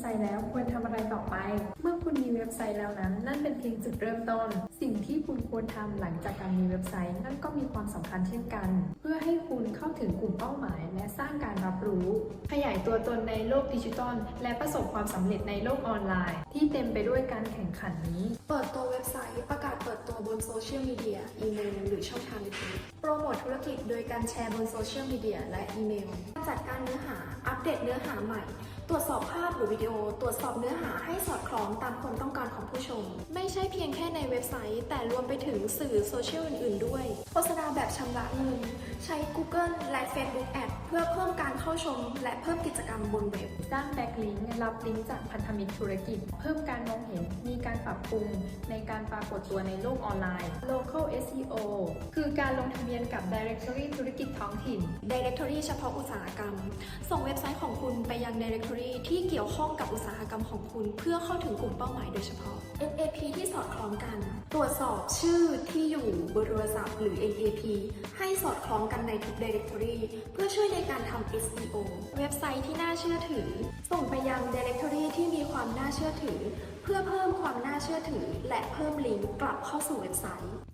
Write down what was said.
ไซต์แล้วควรทำอะไรต่อไป เมื่อคุณมีเว็บไซต์แล้วนั้น นั่นเป็นเพียงจุดเริ่มต้น สิ่งที่คุณควรทำหลังจากการมีเว็บไซต์ นั่นก็มีความสำคัญเช่นกัน เพื่อให้คุณเข้าถึงกลุ่มเป้าหมาย และสร้างการรับรู้ ขยายตัวตนในโลกดิจิทัลและประสบความสำเร็จในโลกออนไลน์ ที่เต็มไปด้วยการแข่งขันนี้ เปิดตัวเว็บไซต์ประกาศเปิดตัวบนโซเชียลมีเดียอีเมลหรือช่องทางอื่นโปรโมทธุรกิจโดยการแชร์บนโซเชียลมีเดียและอีเมลจัดการเนื้อหาอัปเดตเนื้อหาใหม่ ตรวจสอบภาพหรือวิดีโอ ตรวจสอบเนื้อหาให้สอดคล้องตามความต้องการของผู้ชม ไม่ใช่เพียงแค่ในเว็บไซต์ แต่รวมไปถึงสื่อโซเชียลอื่น ๆ ด้วย โฆษณาแบบชำระเงิน ใช้ Google และ Facebook Ad เพื่อเพิ่มการเข้าชม และเพิ่มกิจกรรมบนเว็บ สร้างแบ็กลิงก์รับลิงก์จากพันธมิตรธุรกิจ เพิ่มการมองเห็น มีการปรับปรุง ในการปรากฏตัวในโลกออนไลน์ local SEO คือการลงทะเบียนกับ directory ธุรกิจท้องถิ่น Directory เฉพาะอุตสาหกรรม ส่งเว็บไซต์ของคุณไป ยัง Directory ที่เกี่ยวข้องกับอุตสาหกรรมของคุณ เพื่อเข้าถึงกลุ่มเป้าหมายโดยเฉพาะ NAP ที่สอดคล้องกัน ตรวจสอบชื่อที่อยู่เบอร์โทรศัพท์หรือ NAP ให้สอดคล้องกันในทุก Directory เพื่อช่วยในการทำ SEO เว็บไซต์ที่น่าเชื่อถือ ส่งไปยัง Directory ที่มีความน่าเชื่อถือ เพื่อเพิ่มความน่าเชื่อถือ และเพิ่มลิงก์กลับเข้าสู่เว็บไซต์